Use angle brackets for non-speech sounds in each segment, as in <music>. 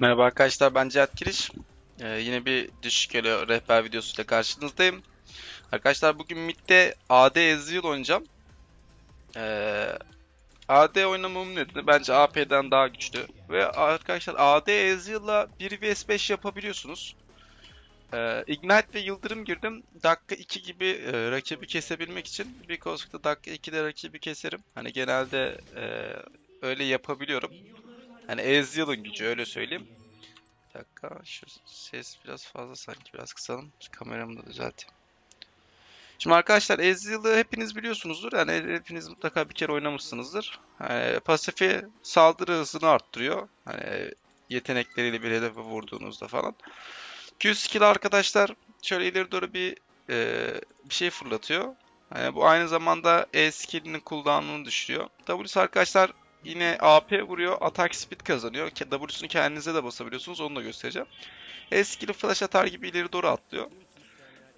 Merhaba arkadaşlar ben Cihat Kiriş. Ee, yine bir düşük elo rehber videosuyla karşınızdayım. Arkadaşlar bugün midde AD Ezreal oynayacağım. Ee, AD oynamamın nedeni bence AP'den daha güçlü. Ve arkadaşlar AD Ezreal'la 1 vs 5 yapabiliyorsunuz. Ee, Ignite ve Yıldırım girdim. Dakika 2 gibi e, rakibi kesebilmek için. Bir Cosmic'te dakika 2'de rakibi keserim. Hani genelde e, öyle yapabiliyorum. Hani Ezreal'ın gücü öyle söyleyeyim. Bir dakika şu ses biraz fazla sanki biraz kısalım. Kameramı da düzelteyim. Şimdi arkadaşlar Ezreal'ı hepiniz biliyorsunuzdur. Yani hepiniz mutlaka bir kere oynamışsınızdır. Yani pasifi saldırı hızını arttırıyor. Hani yetenekleriyle bir hedefe vurduğunuzda falan. Q skill arkadaşlar şöyle ileri doğru bir e, bir şey fırlatıyor. Yani bu aynı zamanda E skill'inin cooldown'unu düşürüyor. W'si arkadaşlar Yine AP vuruyor. Atak speed kazanıyor. W'sunu kendinize de basabiliyorsunuz. Onu da göstereceğim. E skill'i flash atar gibi ileri doğru atlıyor.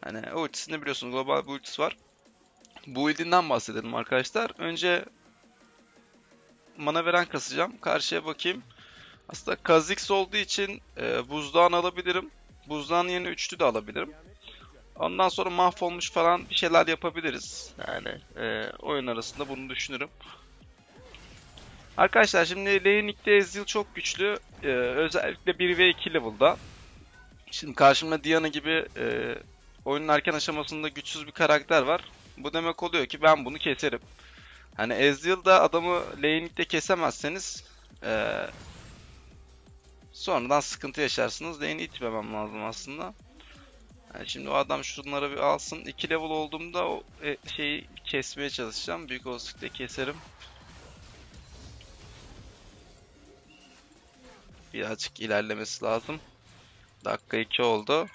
Hani ultisini biliyorsunuz. Global bir ultisi var. Bu build'inden bahsedelim arkadaşlar. Önce mana veren kasacağım. Karşıya bakayım. Aslında Kha'Zix olduğu için e, buzdağını alabilirim. Buzdağın yerine üçlü de alabilirim. Ondan sonra mahvolmuş falan bir şeyler yapabiliriz. Yani e, oyun arasında bunu düşünürüm. Arkadaşlar şimdi Lane'likte Ezreal çok güçlü. Ee, özellikle 1 ve 2 level'da. Şimdi karşımda Diana gibi e, oyunun erken aşamasında güçsüz bir karakter var. Bu demek oluyor ki ben bunu keserim. Hani Ezreal'da adamı lane'likte kesemezseniz e, sonradan sıkıntı yaşarsınız. Lane'i itmemem lazım aslında. Yani şimdi o adam şunları bir alsın. 2 level olduğumda o e, şeyi kesmeye çalışacağım. Büyük olasılıkla keserim. Birazcık ilerlemesi lazım. Dakika 2 oldu.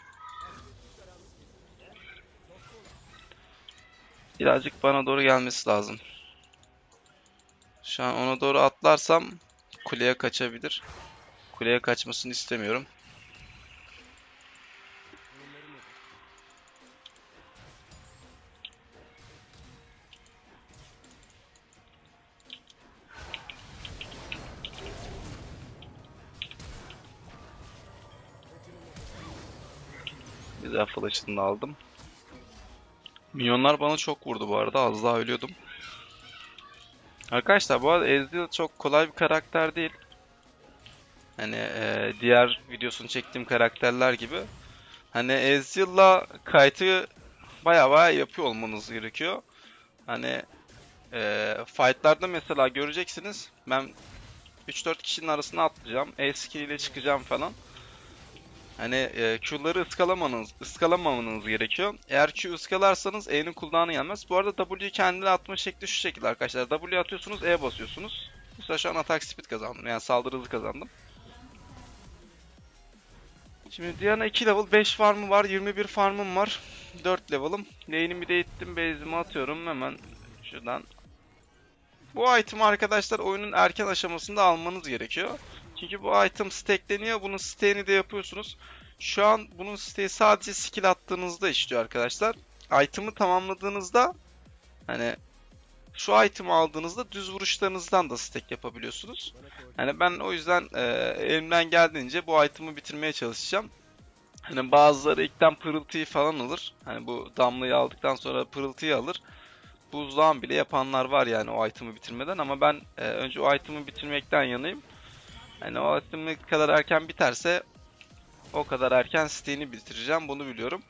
Birazcık bana doğru gelmesi lazım. Şu an ona doğru atlarsam kuleye kaçabilir. Kuleye kaçmasını istemiyorum. Güzel flash'ını aldım. Minyonlar bana çok vurdu bu arada. Az daha ölüyordum. Arkadaşlar bu arada Ezreal çok kolay bir karakter değil. Hani e, diğer videosunu çektiğim karakterler gibi. Hani Ezreal'la Kite'ı baya baya yapıyor olmanız gerekiyor. Hani e, fightlarda mesela göreceksiniz. Ben 3-4 kişinin arasına atlayacağım. E-skill ile çıkacağım falan. Hani e, Q'ları ıskalamanız, ıskalamamanız gerekiyor. Eğer Q ıskalarsanız E'nin cooldown'ı gelmez. Bu arada W'yu kendine atma şekli şu şekilde arkadaşlar. W atıyorsunuz, E basıyorsunuz. Mesela şu an atak speed kazandım. Yani saldırı hızı kazandım. Şimdi Diana 2 level, 5 farmı var, 21 farmım var. 4 level'ım. Lane'imi de ittim, base'imi atıyorum. Hemen şuradan. Bu item arkadaşlar oyunun erken aşamasında almanız gerekiyor. Çünkü bu item stackleniyor. Bunun stack'ini de yapıyorsunuz. Şu an bunun stack'i sadece skill attığınızda işliyor arkadaşlar. Item'ı tamamladığınızda hani şu item'ı aldığınızda düz vuruşlarınızdan da stack yapabiliyorsunuz. Hani ben o yüzden e, elimden geldiğince bu item'ı bitirmeye çalışacağım. Hani bazıları ilkten pırıltıyı falan alır. Hani bu damlayı aldıktan sonra pırıltıyı alır. Buzdağın bile yapanlar var yani o item'ı bitirmeden ama ben e, önce o item'ı bitirmekten yanayım. Yani o ne kadar erken biterse o kadar erken siteğini bitireceğim. Bunu biliyorum.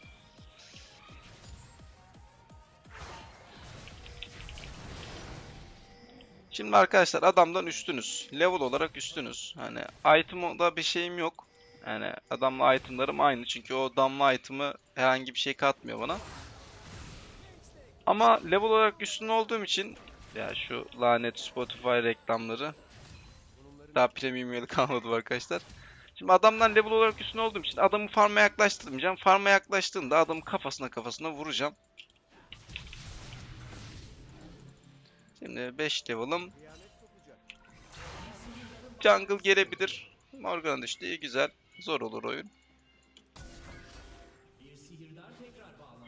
Şimdi arkadaşlar adamdan üstünüz. Level olarak üstünüz. Hani item'da bir şeyim yok. Yani adamla itemlarım aynı. Çünkü o damla item'ı herhangi bir şey katmıyor bana. Ama level olarak üstün olduğum için ya şu lanet Spotify reklamları daha premium üyelik kalmadı arkadaşlar. Şimdi adamdan level olarak üstün olduğum için adamı farm'a yaklaştırmayacağım. Farm'a yaklaştığında adamın kafasına kafasına vuracağım. Şimdi 5 level'ım. Jungle gelebilir. Morgan düştü. iyi güzel. Zor olur oyun.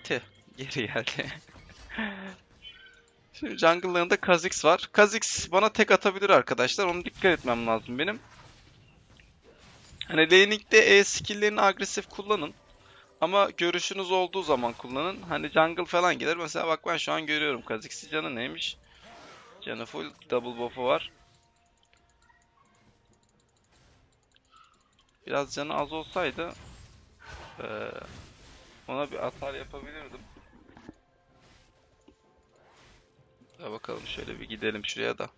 Tih. Geri geldi. <laughs> Şimdi jungle'larında Kha'Zix var. Kha'Zix bana tek atabilir arkadaşlar. Onu dikkat etmem lazım benim. Hani laning'de E skill'lerini agresif kullanın. Ama görüşünüz olduğu zaman kullanın. Hani jungle falan gelir. Mesela bak ben şu an görüyorum. Kha'Zix'i canı neymiş? Canı full double buff'u var. Biraz canı az olsaydı ona bir atar yapabilirdim. Ya bakalım şöyle bir gidelim şuraya da.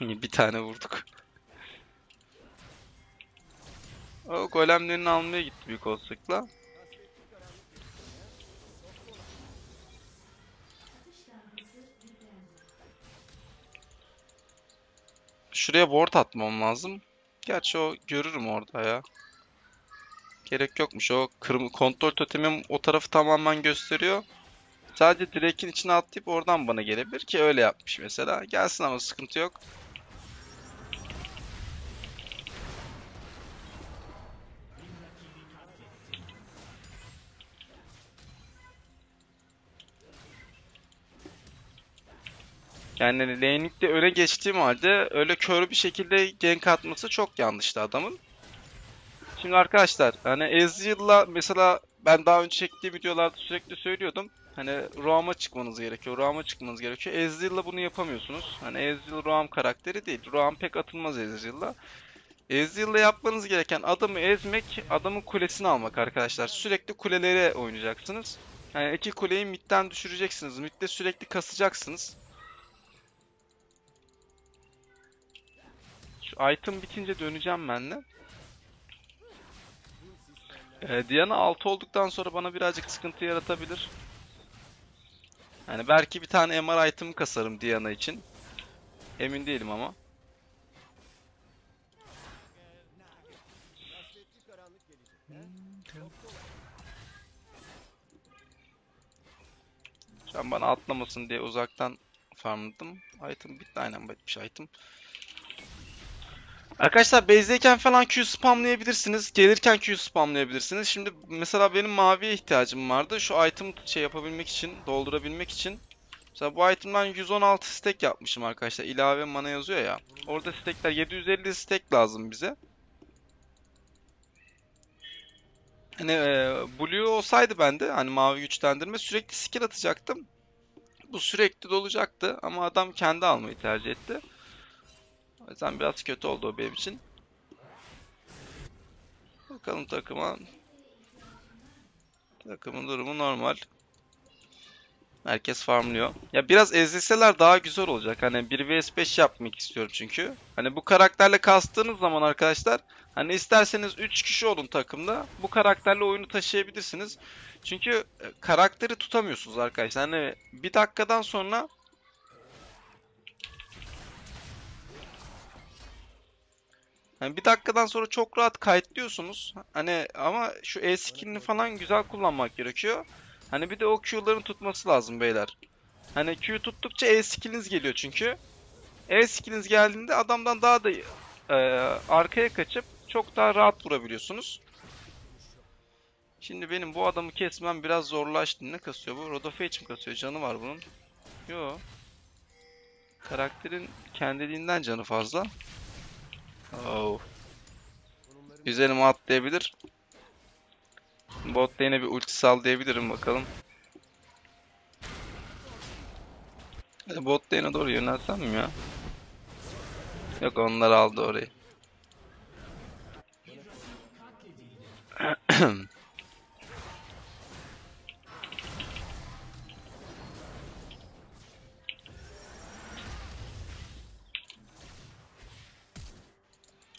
<laughs> Bir tane vurduk. O golemlerini almaya gitti büyük olasılıkla. Şuraya ward atmam lazım. Gerçi o görürüm orada ya. Gerek yokmuş o kontrol totemim o tarafı tamamen gösteriyor. Sadece Drake'in içine atlayıp oradan bana gelebilir ki öyle yapmış mesela. Gelsin ama sıkıntı yok. Yani lane'likte öne geçtiğim halde öyle kör bir şekilde gank atması çok yanlıştı adamın. Şimdi arkadaşlar hani Ezreal'la mesela ben daha önce çektiğim videolarda sürekli söylüyordum. Hani Roam'a çıkmanız gerekiyor. Roam'a çıkmanız gerekiyor. Ezreal'la bunu yapamıyorsunuz. Hani Ezreal Roam karakteri değil. Roam pek atılmaz Ezreal'la. Ezreal'la yapmanız gereken adamı ezmek, adamın kulesini almak arkadaşlar. Sürekli kulelere oynayacaksınız. Yani iki kuleyi midden düşüreceksiniz. Midde sürekli kasacaksınız. Şu item bitince döneceğim ben de. Ee, Diana 6 olduktan sonra bana birazcık sıkıntı yaratabilir. Yani belki bir tane MR item kasarım Diana için. Emin değilim ama. Şu an bana atlamasın diye uzaktan farmladım. Item bitti aynen bitmiş item. Arkadaşlar base'deyken falan Q spamlayabilirsiniz. Gelirken Q spamlayabilirsiniz. Şimdi mesela benim maviye ihtiyacım vardı. Şu item şey yapabilmek için, doldurabilmek için. Mesela bu itemden 116 stack yapmışım arkadaşlar. İlave mana yazıyor ya. Orada stackler 750 stack lazım bize. Hani e, blue olsaydı bende hani mavi güçlendirme sürekli skill atacaktım. Bu sürekli dolacaktı ama adam kendi almayı tercih etti. O yüzden biraz kötü oldu o benim için. Bakalım takıma. Takımın durumu normal. Herkes farmlıyor. Ya biraz ezilseler daha güzel olacak. Hani 1 vs 5 yapmak istiyorum çünkü. Hani bu karakterle kastığınız zaman arkadaşlar hani isterseniz 3 kişi olun takımda. Bu karakterle oyunu taşıyabilirsiniz. Çünkü e, karakteri tutamıyorsunuz arkadaşlar. Hani bir dakikadan sonra Hani bir dakikadan sonra çok rahat kayıtlıyorsunuz. Hani ama şu E skill'ini falan güzel kullanmak gerekiyor. Hani bir de o Q'ların tutması lazım beyler. Hani Q tuttukça E skill'iniz geliyor çünkü. E skill'iniz geldiğinde adamdan daha da e, arkaya kaçıp çok daha rahat vurabiliyorsunuz. Şimdi benim bu adamı kesmem biraz zorlaştı. Ne kasıyor bu? Rod of Age mi kasıyor? Canı var bunun. Yo. Karakterin kendiliğinden canı fazla. Oh. Üzerime atlayabilir. Bot lane'e bir ulti sallayabilirim bakalım. Hadi bot lane'e doğru yönelsem mi ya? Yok onlar aldı orayı. <clears throat> <clears throat>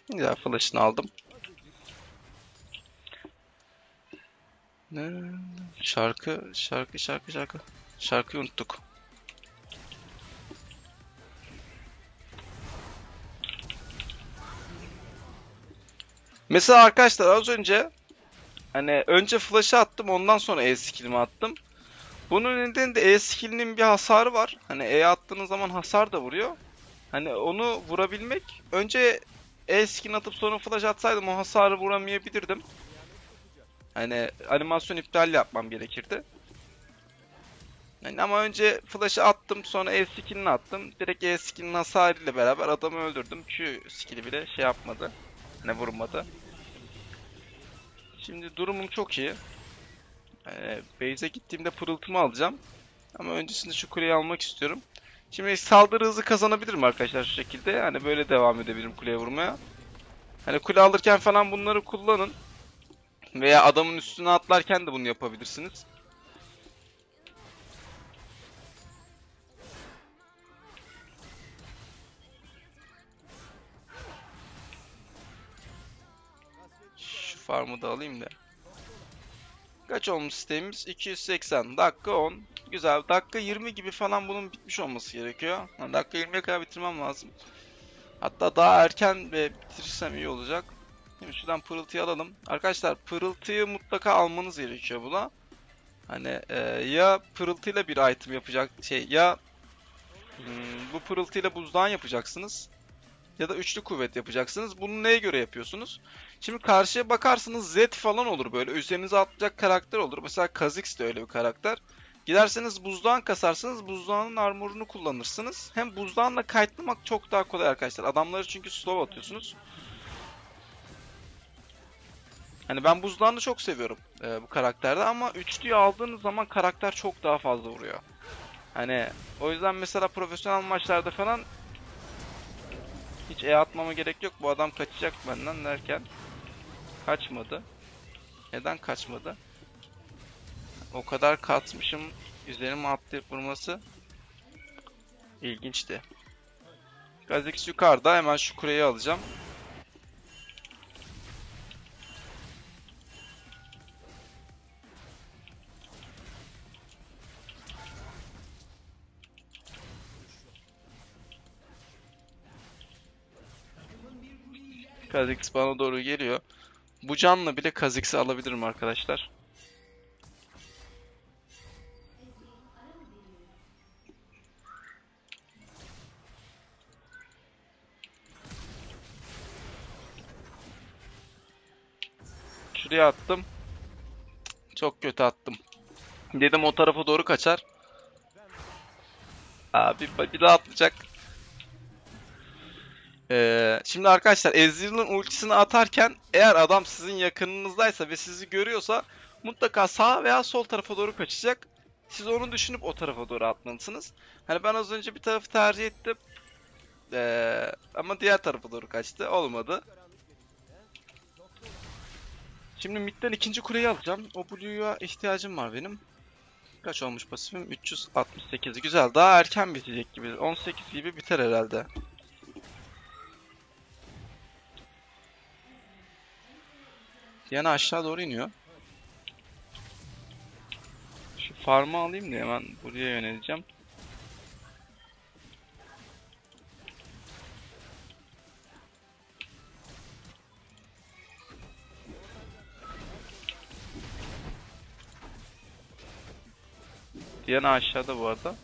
Güzel flash'ını aldım. Şarkı, şarkı, şarkı, şarkı. Şarkıyı unuttuk. Mesela arkadaşlar az önce hani önce flash'ı attım ondan sonra E skill'imi attım. Bunun nedeni de E skill'inin bir hasarı var. Hani E attığınız zaman hasar da vuruyor. Hani onu vurabilmek önce E skin atıp sonra flash atsaydım o hasarı vuramayabilirdim. Hani animasyon iptal yapmam gerekirdi. Yani ama önce flash'ı attım sonra E skill'ini attım. Direkt E skill'in hasarıyla beraber adamı öldürdüm. Q skill'i bile şey yapmadı. Ne vurmadı. Şimdi durumum çok iyi. Ee, base'e gittiğimde pırıltımı alacağım. Ama öncesinde şu kuleyi almak istiyorum. Şimdi saldırı hızı kazanabilirim arkadaşlar şu şekilde. Yani böyle devam edebilirim kuleye vurmaya. Hani kule alırken falan bunları kullanın. Veya adamın üstüne atlarken de bunu yapabilirsiniz. Şu farmı da alayım da. Kaç olmuş sistemimiz? 280. Dakika 10. Güzel. Dakika 20 gibi falan bunun bitmiş olması gerekiyor. Ha, dakika 20'ye kadar bitirmem lazım. Hatta daha erken ve bitirirsem iyi olacak. Şimdi şuradan pırıltıyı alalım. Arkadaşlar pırıltıyı mutlaka almanız gerekiyor buna. Hani e, ya pırıltıyla bir item yapacak şey ya hmm, bu pırıltıyla buzdan yapacaksınız. Ya da üçlü kuvvet yapacaksınız. Bunu neye göre yapıyorsunuz? Şimdi karşıya bakarsınız Z falan olur böyle. Üzerinize atlayacak karakter olur. Mesela Kha'Zix de öyle bir karakter. Giderseniz buzdağın kasarsınız. Buzdağının armorunu kullanırsınız. Hem buzdağınla kayıtlamak çok daha kolay arkadaşlar. Adamları çünkü slow atıyorsunuz. Hani ben buzdağını çok seviyorum e, bu karakterde ama üçlüyü aldığınız zaman karakter çok daha fazla vuruyor. Hani o yüzden mesela profesyonel maçlarda falan hiç E atmama gerek yok. Bu adam kaçacak benden derken kaçmadı. Neden kaçmadı? O kadar katmışım. Üzerime atlayıp vurması ilginçti. Kha'Zix yukarıda. Hemen şu kuleyi alacağım. Kha'Zix bana doğru geliyor. Bu canla bile Kha'Zix'i alabilirim arkadaşlar. Şuraya attım. Çok kötü attım. Dedim o tarafa doğru kaçar. Abi bir daha atlayacak. Ee, şimdi arkadaşlar Ezreal'ın ultisini atarken eğer adam sizin yakınınızdaysa ve sizi görüyorsa mutlaka sağ veya sol tarafa doğru kaçacak. Siz onu düşünüp o tarafa doğru atmalısınız. Hani ben az önce bir tarafı tercih ettim. Ee, ama diğer tarafa doğru kaçtı. Olmadı. Şimdi midden ikinci kuleyi alacağım. O Blue'ya ihtiyacım var benim. Kaç olmuş pasifim? 368. Güzel. Daha erken bitecek gibi. 18 gibi biter herhalde. Yana aşağı doğru iniyor. Şu farmı alayım da hemen buraya yöneleceğim. Diana aşağıda bu arada.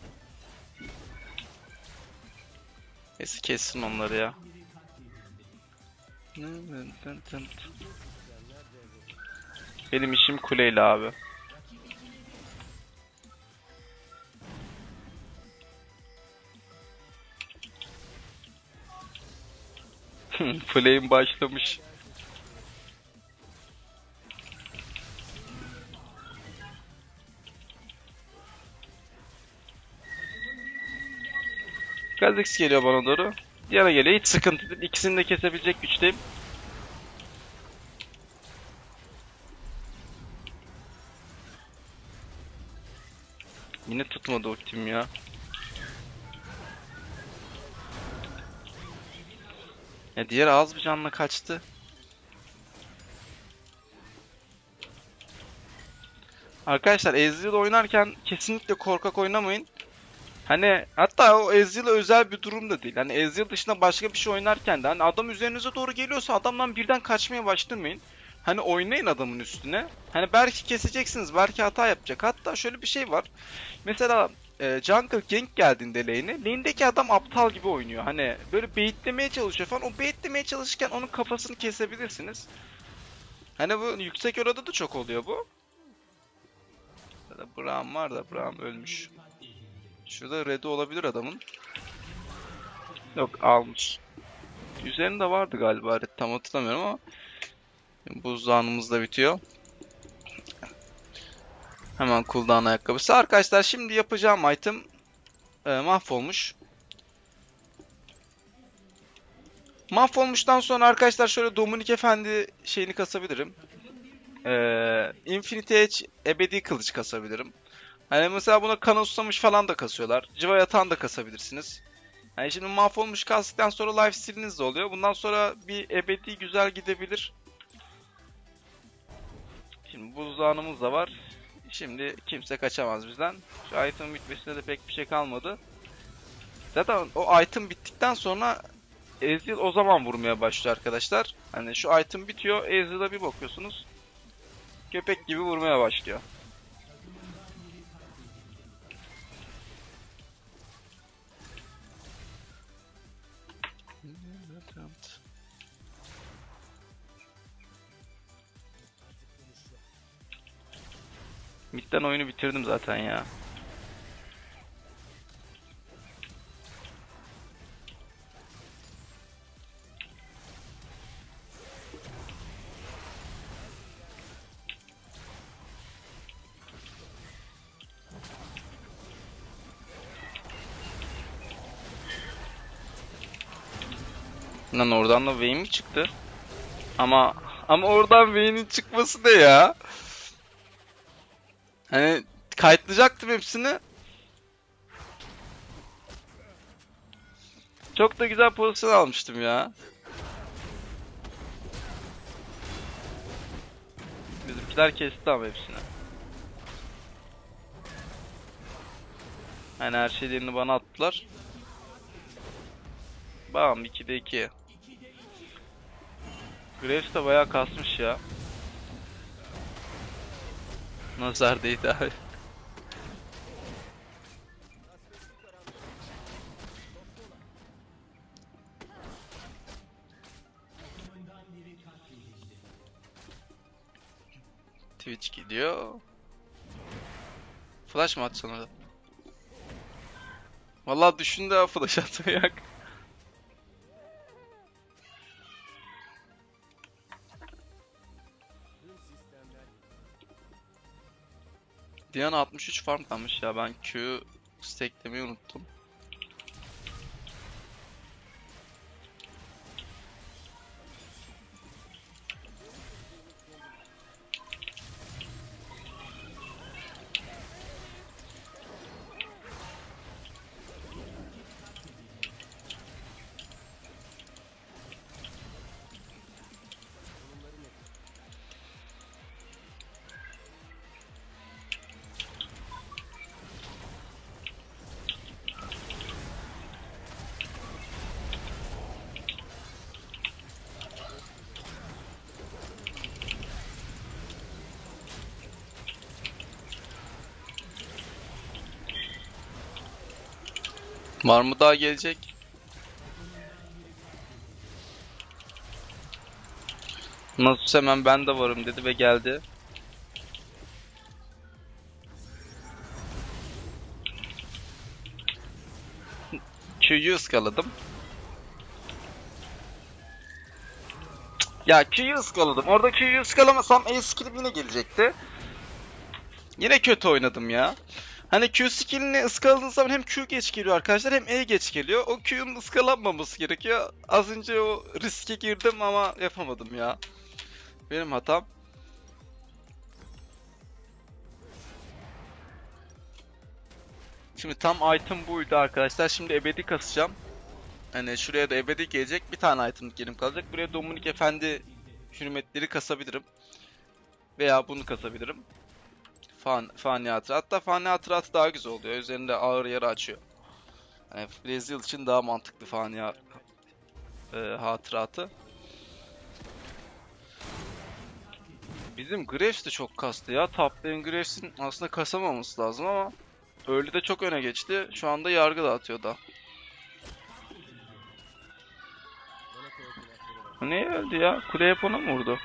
Neyse kessin onları ya. Benim işim kuleyle abi. <laughs> Play'im başlamış. Kha'Zix geliyor bana doğru. Diana geliyor. Hiç sıkıntı değil. İkisini de kesebilecek güçteyim. Yine tutmadı ultim ya. Ya diğer az bir canla kaçtı. Arkadaşlar Ezreal oynarken kesinlikle korkak oynamayın. Hani hatta o Ezreal'a özel bir durum da değil. Hani Ezreal dışında başka bir şey oynarken de hani adam üzerinize doğru geliyorsa adamdan birden kaçmaya başlamayın. Hani oynayın adamın üstüne. Hani belki keseceksiniz, belki hata yapacak. Hatta şöyle bir şey var. Mesela e, jungle gank geldiğinde lane'e, lane'deki adam aptal gibi oynuyor. Hani böyle baitlemeye çalışıyor falan. O baitlemeye çalışırken onun kafasını kesebilirsiniz. Hani bu yüksek orada da çok oluyor bu. Ya da Braum var da Braum ölmüş. Şurada red'i olabilir adamın. Yok almış. Üzerinde vardı galiba red tam hatırlamıyorum ama buzdağınımız da bitiyor. Hemen cooldown ayakkabısı. Arkadaşlar şimdi yapacağım item e, mahvolmuş. Mahvolmuştan sonra arkadaşlar şöyle Dominik Efendi şeyini kasabilirim. Ee, Infinity Edge ebedi kılıç kasabilirim. Hani mesela buna kan ustamış falan da kasıyorlar. Civa yatan da kasabilirsiniz. Yani şimdi mahvolmuş kastıktan sonra life steal'iniz de oluyor. Bundan sonra bir ebedi güzel gidebilir. Şimdi buzdağınımız da var. Şimdi kimse kaçamaz bizden. Şu item bitmesine de pek bir şey kalmadı. Zaten o item bittikten sonra Ezreal o zaman vurmaya başlıyor arkadaşlar. Hani şu item bitiyor, Ezreal'a bir bakıyorsunuz. Köpek gibi vurmaya başlıyor. Mid'den oyunu bitirdim zaten ya. Lan oradan da Vayne mi çıktı? Ama ama oradan Vayne'in çıkması ne ya? Hani kayıtlayacaktım hepsini. Çok da güzel pozisyon almıştım ya. Bizimkiler kesti ama hepsini. Hani her şeylerini bana attılar. Bam 2'de 2. Graves de bayağı kasmış ya. Nazar değdi abi. Twitch gidiyor. Flash mı atsan orada? Vallahi düşündü ha flash atmayak. Diana 63 farm kalmış ya ben Q stacklemeyi unuttum. Var mı daha gelecek? Nasıl hemen ben de varım dedi ve geldi. Q'yu ıskaladım. Ya Q'yu ıskaladım. Orada Q'yu ıskalamasam E skill'im yine gelecekti. Yine kötü oynadım ya. Hani Q skill'ini ıskaladığınız zaman hem Q geç geliyor arkadaşlar hem E geç geliyor. O Q'nun ıskalanmaması gerekiyor. Az önce o riske girdim ama yapamadım ya. Benim hatam. Şimdi tam item buydu arkadaşlar. Şimdi ebedi kasacağım. Hani şuraya da ebedi gelecek. Bir tane item gelim kalacak. Buraya Dominik Efendi hürmetleri kasabilirim. Veya bunu kasabilirim. Fan, fani hatıratı. Hatta fani hatıratı daha güzel oluyor. Üzerinde ağır yara açıyor. Yani Brezilya için daha mantıklı fani ha- e, hatıratı. Bizim Graves de çok kastı ya. Top lane Graves'in aslında kasamaması lazım ama Early de çok öne geçti. Şu anda yargı dağıtıyor da. Neye öldü ya? Kule hep ona mı vurdu?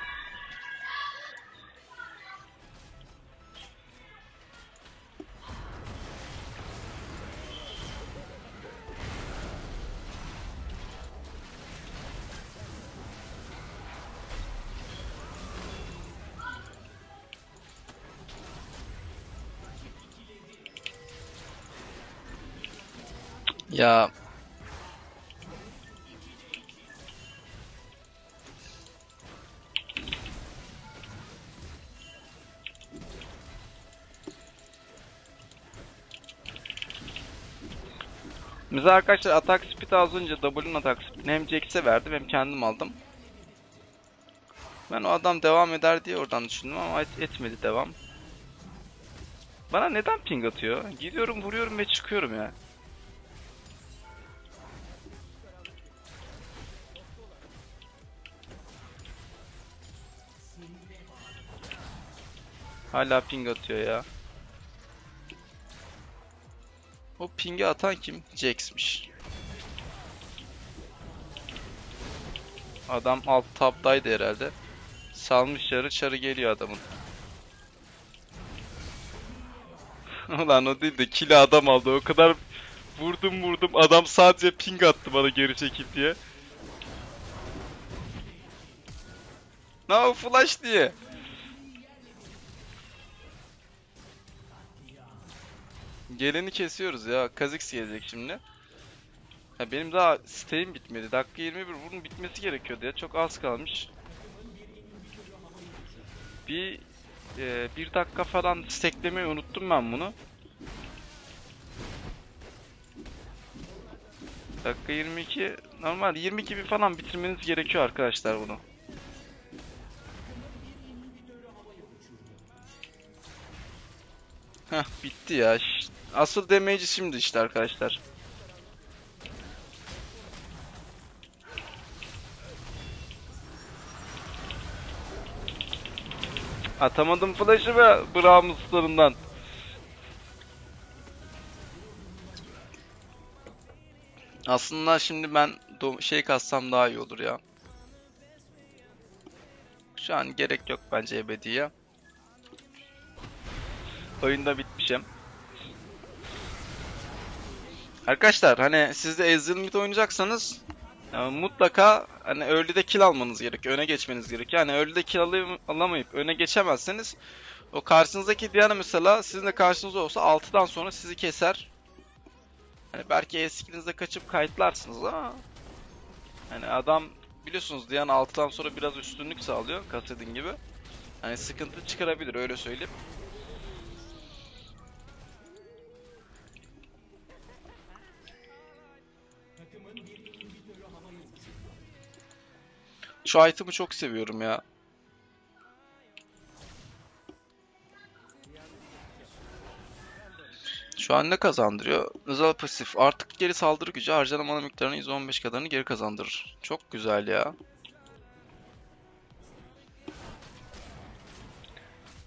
Ya Mesela arkadaşlar atak speed az önce W'nun atak speedini hem Jax'e verdim hem kendim aldım. Ben o adam devam eder diye oradan düşündüm ama et- etmedi devam. Bana neden ping atıyor? Gidiyorum vuruyorum ve çıkıyorum ya. Hala ping atıyor ya. O ping'i atan kim? Jax'miş. Adam alt tabdaydı herhalde. Salmış çarı, çarı geliyor adamın. <laughs> Ulan o değil de kill adam aldı. O kadar vurdum vurdum. Adam sadece ping attı bana geri çekil diye. No flash diye. Geleni kesiyoruz ya. Kha'Zix gelecek şimdi. Ya benim daha siteğim bitmedi. Dakika 21 bunun bitmesi gerekiyordu ya. Çok az kalmış. Bir e, bir dakika falan steklemeyi unuttum ben bunu. Dakika 22 normal 22 bir falan bitirmeniz gerekiyor arkadaşlar bunu. Heh bitti ya. Asıl damage'i şimdi işte arkadaşlar. Atamadım flash'ı ve Brahmus'larından. Aslında şimdi ben şey kassam daha iyi olur ya. Şu an gerek yok bence ebediye. Oyunda bitmişim. Arkadaşlar hani siz de Ezreal mid oynayacaksanız e, mutlaka hani early'de kill almanız gerekiyor. Öne geçmeniz gerekiyor. Hani early'de kill alay- alamayıp öne geçemezseniz o karşınızdaki Diana mesela sizin de karşınızda olsa 6'dan sonra sizi keser. Hani belki eskilinizde kaçıp kayıtlarsınız ama hani adam biliyorsunuz Diana 6'dan sonra biraz üstünlük sağlıyor Kassadin gibi. Hani sıkıntı çıkarabilir öyle söyleyeyim. Şu item'ı çok seviyorum ya. Şu an ne kazandırıyor? Özel pasif. Artık geri saldırı gücü harcanan miktarının %15 kadarını geri kazandırır. Çok güzel ya.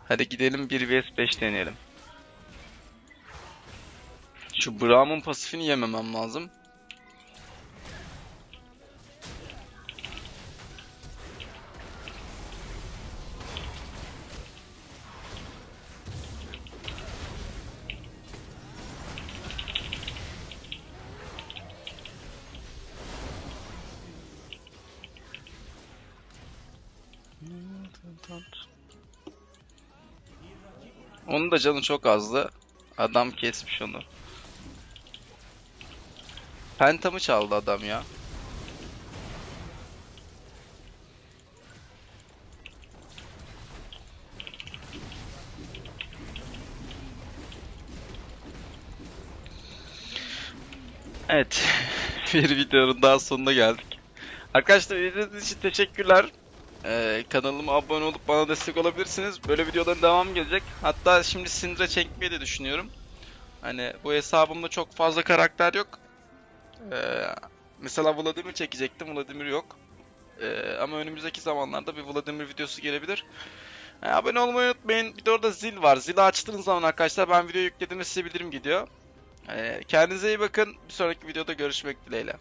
Hadi gidelim 1 vs 5 deneyelim. Şu Braum'un pasifini yememem lazım. Canı çok azdı. Adam kesmiş onu. Pentamı çaldı adam ya. Evet. <laughs> Bir videonun daha sonuna geldik. Arkadaşlar izlediğiniz için teşekkürler. Ee, kanalıma abone olup bana destek olabilirsiniz. Böyle videoların devamı gelecek. Hatta şimdi Syndra çekmeyi de düşünüyorum. Hani bu hesabımda çok fazla karakter yok. Ee, mesela Vladimir çekecektim. Vladimir yok. Ee, ama önümüzdeki zamanlarda bir Vladimir videosu gelebilir. Ee, abone olmayı unutmayın. Bir de orada zil var. Zili açtığınız zaman arkadaşlar ben video yüklediğimde size bildirim gidiyor. Ee, kendinize iyi bakın. Bir sonraki videoda görüşmek dileğiyle.